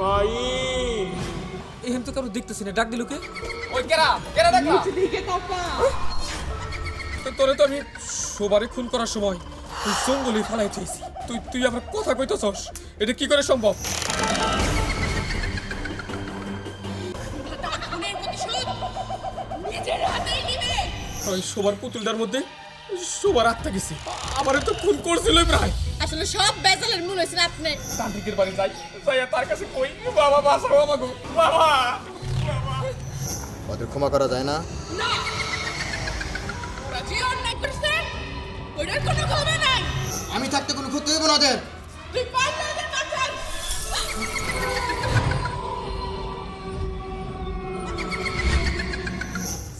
মাই এখান তো কারও দেখতেছি না ডাক দিল কে? ওই কেরা? কেরা দেখা তো তোরে তো আমি সবারই খুন করার সময় তুই জঙ্গলে ফেলাই চাইছি। তুই তুই আমার কথা কইতেছস? এটা কি করে সম্ভব? ওই সবার পুতুলটার মধ্যে সবার আত্মা গেছে। আমারে তো খুন করছিল প্রায়। আসলে সব বেজালের মূল হয়েছিল আপনি? তান্ত্রিকের বাড়ি যাই। যাই তার কাছে কই বাবা বাঁচাও আমাকে বাবা। ওদের ক্ষমা করা যায় না? না। ওরা যে অন্যায় করছে ওটার কোনো ক্ষমা নাই। আমি থাকতে কোনো ক্ষতি হইব না ওদের। তুই পারলে ওদের বাঁচান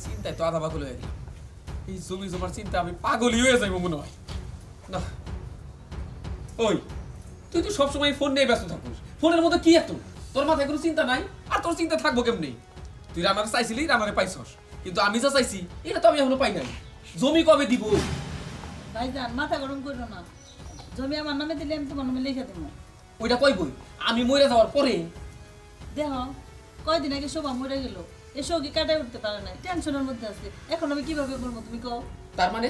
চিন্তায় তো আধা পাগল হয়ে গেলাম। এই জমি জমার চিন্তা আমি পাগলই হয়ে যাইব মনে হয়। না। ওই তুই তো সবসময় ফোন নিয়ে ব্যস্ত থাকিস। ফোনের মধ্যে কি এত? তোর মাথায় কোনো চিন্তা নাই? আর তোর চিন্তা থাকব কেমনি? তুই রামারে চাইছিলি রামারে পাইছস। কিন্তু আমি যা চাইছি এটা তো আমি এখনও পাই নাই। জমি কবে দিব? ভাইজান মাথা গরম করো না। জমি আমার নামে দিলে আমি তোমার নামে লিখে দেবো। ওইটা কই বই? আমি মরে যাওয়ার পরে? দেহ কয়দিন আগে শোভা মরে গেল। এ শোকে কাটাই উঠতে পারে না টেনশনের মধ্যে আছে। এখন আমি কীভাবে করব তুমি কও? তার মানে?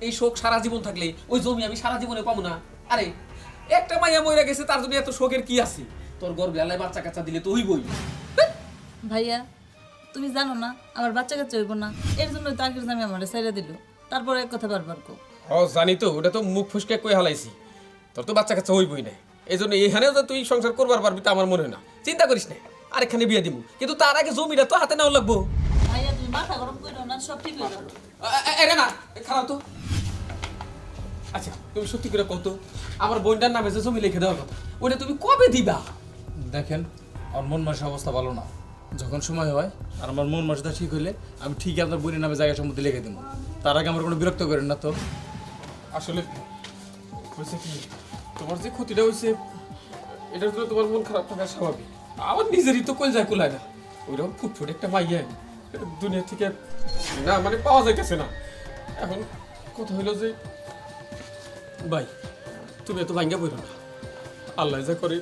এই শোক সারা জীবন থাকলে ওই জমি আমি সারা জীবনে পাবো না আরে একটা মাইয়া মরে গেছে তার জন্য এত শোকের কি আছে তোর গর্বে আল্লাহ বাচ্চা কাচ্চা দিলে তো হইবই ভাইয়া তুমি জানো না আমার বাচ্চা কাচ্চা হইব না এর জন্য তো আগের জামি আমার সাইরা দিল তারপরে এক কথা বারবার কো ও জানি তো ওটা তো মুখ ফুসকে কই হালাইছি তোর তো বাচ্চা কাচ্চা হইবই না এই জন্য এখানেও তো তুই সংসার করবার পারবি তা আমার মনে হয় না চিন্তা করিস না আরেকখানে বিয়ে দিব কিন্তু তার আগে জমিটা তো হাতে নেওয়া লাগবো ভাইয়া তুমি মাথা গরম করো না সব ঠিক হয়ে যাবে এটা না খারাপ তো আচ্ছা তুমি সত্যি করে কত আমার বোনটার নামে যে জমি লিখে দেওয়ার কথা ওটা তুমি কবে দিবা? দেখেন আমার মন মাসের অবস্থা ভালো না। যখন সময় হয় আর আমার মন মাসটা ঠিক হইলে আমি ঠিকই আপনার বোনের নামে জায়গা সম্মতি লিখে দেবো তার আগে আমার কোনো বিরক্ত করেন না তো। আসলে হয়েছে কি তোমার যে ক্ষতিটা হয়েছে এটার জন্য তোমার মন খারাপ থাকা স্বাভাবিক। আমার নিজেরই তো কল যায় কুলায় না। ওইরকম ফুটফুট একটা মাইয়া দুনিয়া থেকে না মানে পাওয়া যাইতেছে না। এখন কথা হইল যে ভাই, তুমি এত ভাঙ্গা বইরো না। আল্লাহ যা করে,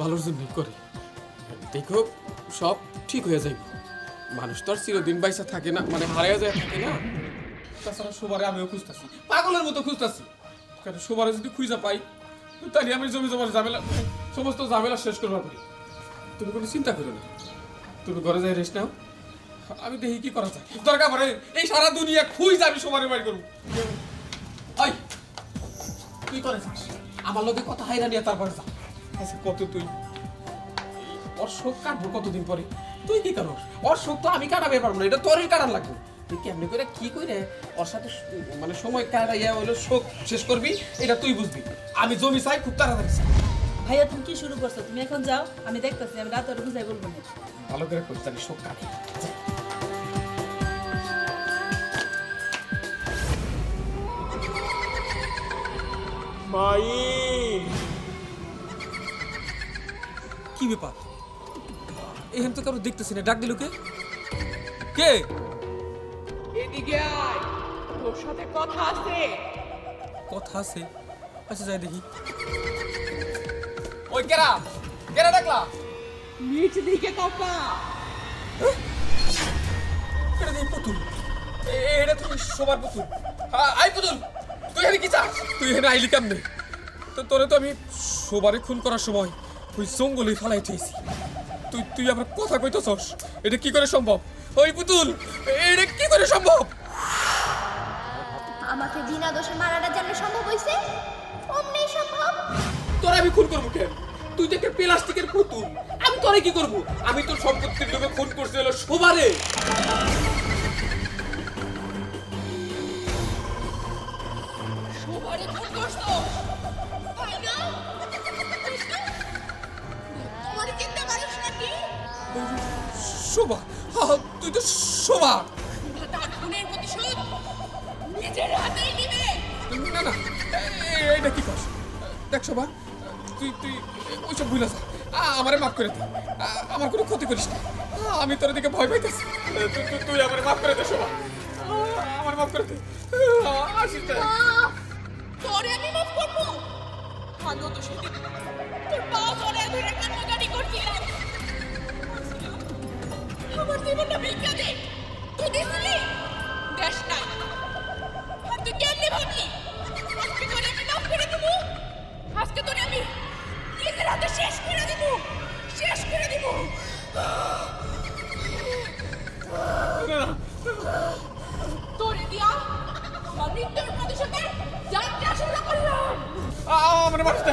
ভালোর জন্যই করে। দেখো, সব ঠিক হয়ে যাইব। মানুষ তো আর চিরদিন বাইসা থাকে না মানে হারাইয়া যায় থাকে না। তাছাড়া সবারে আমিও খুঁজতেছি, পাগলের মতো খুঁজতেছি। কারণ সবারে যদি খুঁজা পাই তাহলে আমি জমি জমার ঝামেলা সমস্ত ঝামেলা শেষ করবার পারি। তুমি কোনো চিন্তা করো না। তুমি ঘরে যাই রেস্ট নাও। আমি দেখি কি করা যায়। দরকার পড়ে, এই সারা দুনিয়া খুঁজ আমি সবারে বাড়ি করব। করে যাস? আমার লোকে কথা হাইরা নিয়ে তারপরে যা। আচ্ছা কত তুই? ওর শোক কাটবো কতদিন পরে? তুই কি কারোর ওর শোক তো আমি কাটাবে পারব না এটা তোরই কাটার লাগবে। তুই কেমনি করে কি করে ওর সাথে মানে সময় কাটাইয়া হলো শোক শেষ করবি এটা তুই বুঝবি। আমি জমি চাই খুব তাড়াতাড়ি চাই। ভাইয়া তুমি কি শুরু করছ? তুমি এখন যাও আমি দেখতেছি আমি রাত ওর বুঝাই বলব না। ভালো করে করি তাহলে শোক কাটে। মাই কি ব্যাপার? এখান তো কারও দেখতেছি না। ডাক দিল কে? কে? এদিকে আয়। তোর সাথে কথা আছে। কথা আছে? আচ্ছা যাই দেখি। ওই কেরা? কেরা দেখলা? নিচ দিকে তাকা। এটা দেখি পুতুল। এ- এটা তুই সবার পুতুল? আই পুতুল। তুই এখানে কি চাস? তুই এখানে আইলি কেমনে? তো তোরে তো আমি সবারই খুন করার সময় ওই জঙ্গলে ফেলাই চাইছি তুই তুই আমার কথা কইতেছস? এটা কি করে সম্ভব? ওই পুতুল এটা কি করে সম্ভব? আমাকে বিনা দোষে মারাটা জানলে সম্ভব হইছে? অমনি সম্ভব? তোর আমি খুন করব কেন? তুই তো একটা প্লাস্টিকের পুতুল আমি তোরে কি করব? আমি তোর সম্পত্তির লোভে খুন করতে হলো সবারে শোভা হা, তুই তো শোভা। তার খুনের প্রতিশোধ নিজের হাতেই নিবে। না না এটা কি করছ দেখ শোভা তুই তুই ওইসব ভুলে যা। আমারে মাফ করে দে। আমার কোনো ক্ষতি করিস না। আমি তোর দিকে ভয় পাইতেছি। তুই- আমার মাফ করে দে শোভা। আমার মাফ করে দে। আসিস তোরে আমি মাফ করব। ভালো তো সেদিন তোর পা ধরে ধরে কান্না জীবনটা ভিক্ষা দে। তুই দিছিলি? দেশ নাই। তুই কেমনি ভাবলি? আজকে তোরে আমি মাফ করে দেবো। আজকে তোরে আমি নিজের হাতে শেষ করে দেবো। শেষ করে দেবো। তোরে দিয়া আমার মৃত্যুর প্রতিশোধে যাত্রা শুরু করলাম। আমার মানুষটা।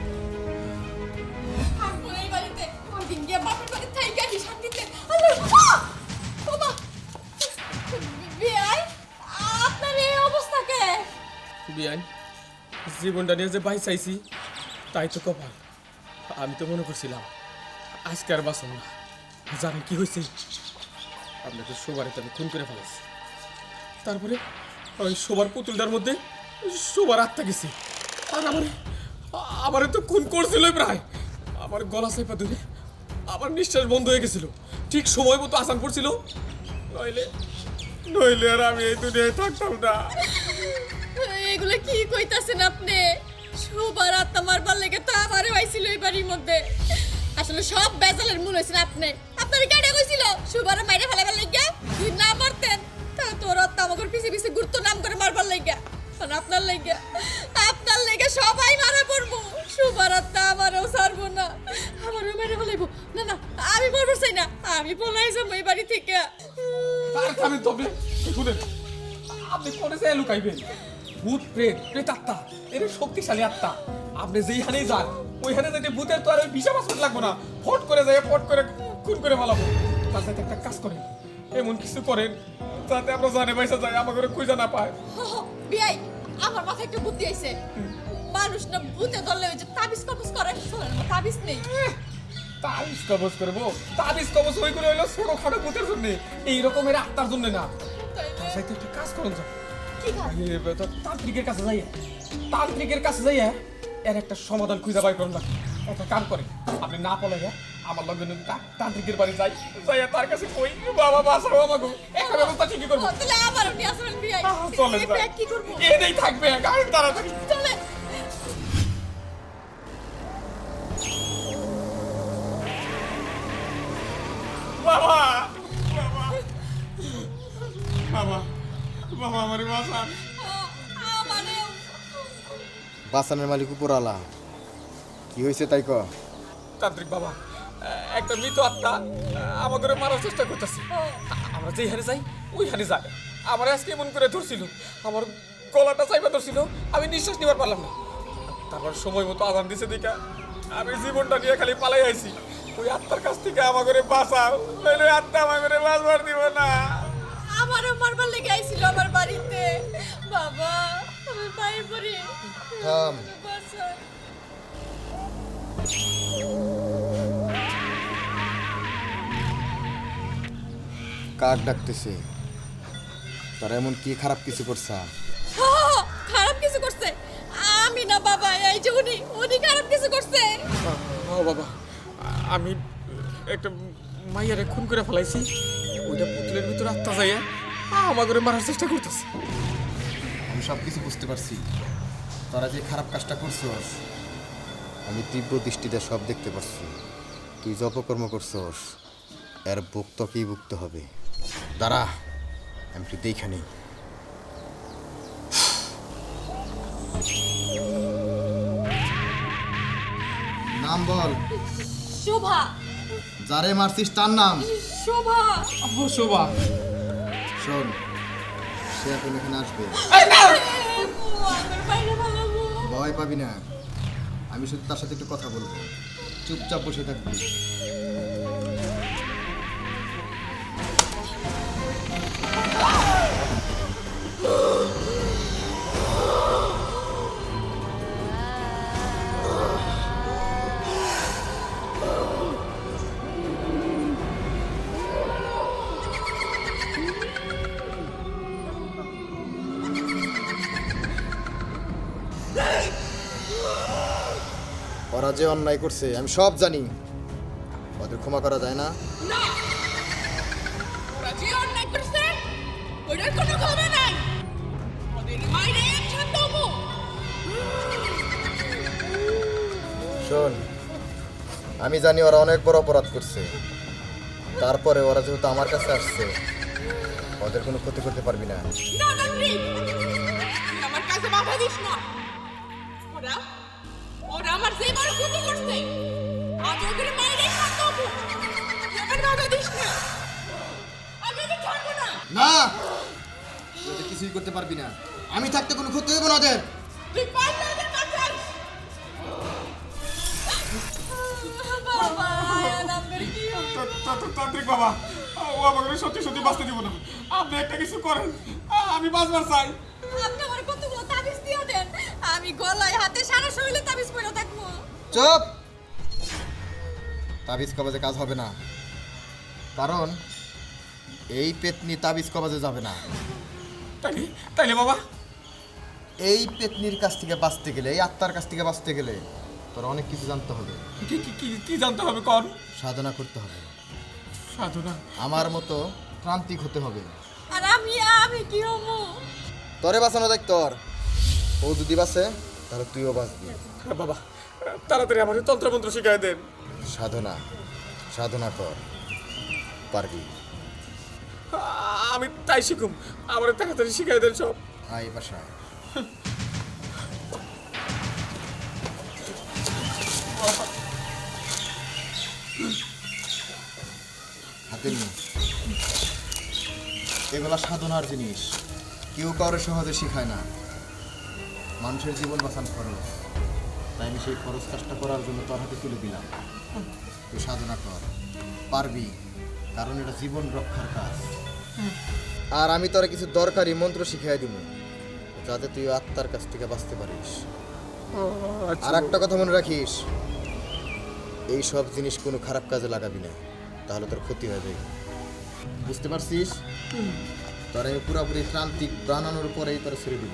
বিয়ান জীবনটা নিয়ে যে বাই চাইছি তাই তো কপাল। আমি তো মনে করছিলাম, আজকে আর বাঁচব না। জানেন কি হয়েছে? আপনাকে সবারই তো আমি খুন করে ফেলেছি। তারপরে ওই সবার পুতুলটার মধ্যে সবার আত্মা গেছে। আর আমার, আমারে তো খুন করছিল প্রায়। আমার গলা চাইপা ধরে আমার নিঃশ্বাস বন্ধ হয়ে গেছিল। ঠিক সময় মতো আসান পড়ছিল। নইলে নইলে আর আমি এই দুনিয়ায় থাকতাম না। এগুলো কি কইতাছেন আপনি? সবার আত্মা মারবার লেগে তো আমারে হয়েছিল এই বাড়ির মধ্যে। আসলে সব বেজালের মূল হয়েছিল আপনি। আপনার কেটে কইছিল? সুবার মাইরে ফেলাবার লেগে তুই না মারতেন, তা তোর আত্মা আমাকে পিছে পিছে গুরুত্ব নাম করে মারবার লেগে আর আপনার লেগে আপনার লেগে সবাই মারা পড়ব। সুবার আত্মা আমারও ছাড়বো না। আমারও মেরে ফেলাইবো। না না, আমি মরবো চাই না। আমি পলাই যাব এই বাড়ি থেকে। আর খাবেন তবে শুনেন, আপনি কোনে লুকাইবেন? ভূত প্রেত প্রেত আত্মা এর শক্তিশালী আত্মা। আপনি যেইখানেই যান ওইখানে যেতে ভূতের তো আর ওই পাসপোর্ট লাগবে না ফট করে যায় ফট করে খুন করে ফেলাবো। তার সাথে একটা কাজ করেন এমন কিছু করেন যাতে আমরা জানে পয়সা যায় আমাকে খুঁজে না পায়। বিয়াই আমার মাথায় একটা বুদ্ধি আইছে। মানুষ না ভূতে ধরলে ওই যে তাবিজ কবজ করে তাবিজ নেই। তাবিজ কবজ করব? তাবিজ কবজ ওই করে হইল ছোট খাটো ভূতের জন্য এই রকমের আত্মার জন্য না। তার সাথে একটা কাজ করেন তান্ত্রিকের কাছে যাইয়া তান্ত্রিকের কাছে যাইয়া এর একটা সমাধান খুঁজে বাই করুন না। একটা কাম করে আপনি না পলাইয়া আমার লগে যদি তান্ত্রিকের বাড়ি যাই যাইয়া তার কাছে কই বাবা বাসাও আমাকে একটা ব্যবস্থা ঠিকই করব। চলে কি করব? এটাই থাকবে গাড়ি তাড়াতাড়ি। বাসানের মালিক উপরালা কি হয়েছে তাই ক তান্ত্রিক বাবা একটা মৃত আত্মা আমাদের মারার চেষ্টা করতেছে। আমরা যেখানে যাই ওইখানে যাই আমার আজকে এমন করে ধরছিল আমার গলাটা চাইবা ধরছিল আমি নিঃশ্বাস নিবার পারলাম না। তারপর সময় মতো আদান দিছে দিকা আমি জীবনটা নিয়ে খালি পালাই আইছি। ওই আত্মার কাছ থেকে আমার করে বাঁচাও নইলে আত্মা আমার করে বাঁচবার দিব না। আমারও মারবার লেগে আইছিল আমার বাড়িতে। বাবা। আমি পায়ে পড়ি। থাম। কাক ডাকতেছে? তারা এমন কি খারাপ কিছু করছা? খারাপ কিছু করছে। আমি না বাবা এই যে উনি উনি খারাপ কিছু করছে। ও বাবা আমি একটা মাইয়ারে খুন করে ফেলাইছি। ওইটা পুতুলের ভিতরে আত্মা যাইয়া আমার করে মারার চেষ্টা করতেছে। আমি সব কিছু বুঝতে পারছি। তারা যে খারাপ কাজটা করছস আমি তীব্র দৃষ্টিতে সব দেখতে পারছি। তুই যে অপকর্ম করছস এর বুক তোকেই বুকতে হবে। দাঁড়া আমি তুই দেখা নেই। নাম বল। শোভা। যারে মারছিস তার নাম। শোভা। ও শোভা। শোন। সে এখন এখানে আসবে। ভয় পাবি না। আমি শুধু তার সাথে একটু কথা বলব। চুপচাপ বসে থাকবি। যে অন্যায় করছে আমি সব জানি। ওদের ক্ষমা করা যায় না। ওরা শোন আমি জানি ওরা অনেক বড় অপরাধ করছে। তারপরে ওরা যেহেতু আমার কাছে আসছে ওদের কোনো ক্ষতি করতে পারবি না। আমার কাছে বাধা দিস না। ওরা ওরা যে বড় ক্ষতি করছে। আজ ওদের মাইরে একসাথে আমার বাধা দিস না। আমি ওদের ছাড়বো না। না। তুই কিছুই করতে পারবি না। আমি থাকতে কোনো ক্ষতি হবে না ওদের। তুই বাবা কি তান্ত্রিক বাবা ও আমাকে সত্যি সত্যি বাঁচতে দিব না। আপনি একটা কিছু করেন। আমি বাঁচবার চাই। আপনি আমার কতগুলো তাবিজ দিয়ে দেন। আমি গলায় হাতে সারা শরীরে তাবিজ পরে থাকব চুপ! তাবিজ কবাজে কাজ হবে না। কারণ এই পেতনি তাবিজ কবাজে যাবে না। তাইলে তাইলে বাবা। এই পেতনির কাছ থেকে বাঁচতে গেলে এই আত্মার কাছ থেকে বাঁচতে গেলে তোর অনেক কিছু জানতে হবে। কি কি কি কি জানতে হবে কর? সাধনা করতে হবে। সাধনা। আমার মতো প্রান্তিক হতে হবে। আর আমি আমি কি হব? তরে বাঁচানো দেখ তোর। ও যদি বাঁচে তাহলে তুইও বাঁচবি। বাবা তাড়াতাড়ি আমাকে তন্ত্রমন্ত্র শিখাই দেন। সাধনা সাধনা কর পারবি। আমি তাই শিখুম। আমার তাড়াতাড়ি শিখাই দেন সব। আয় বাসা হাতে এগুলা সাধনার জিনিস। কেউ কারও সহজে শিখায় না। মানুষের জীবন বাঁচান খরচ। তাই আমি সেই খরচ কাজটা করার জন্য তোর হাতে তুলে দিলাম। তুই সাধনা কর পারবি কারণ এটা জীবন রক্ষার কাজ। আর আমি তোরা কিছু দরকারি মন্ত্র শিখাই দিব যাতে তুই আত্মার কাছ থেকে বাঁচতে পারিস। আর একটা কথা মনে রাখিস এই সব জিনিস কোনো খারাপ কাজে লাগাবি না তাহলে তোর ক্ষতি হবে বুঝতে পারছিস? তোর আমি পুরোপুরি প্রান্তিক বানানোর পরেই তোর ছেড়ে দিব।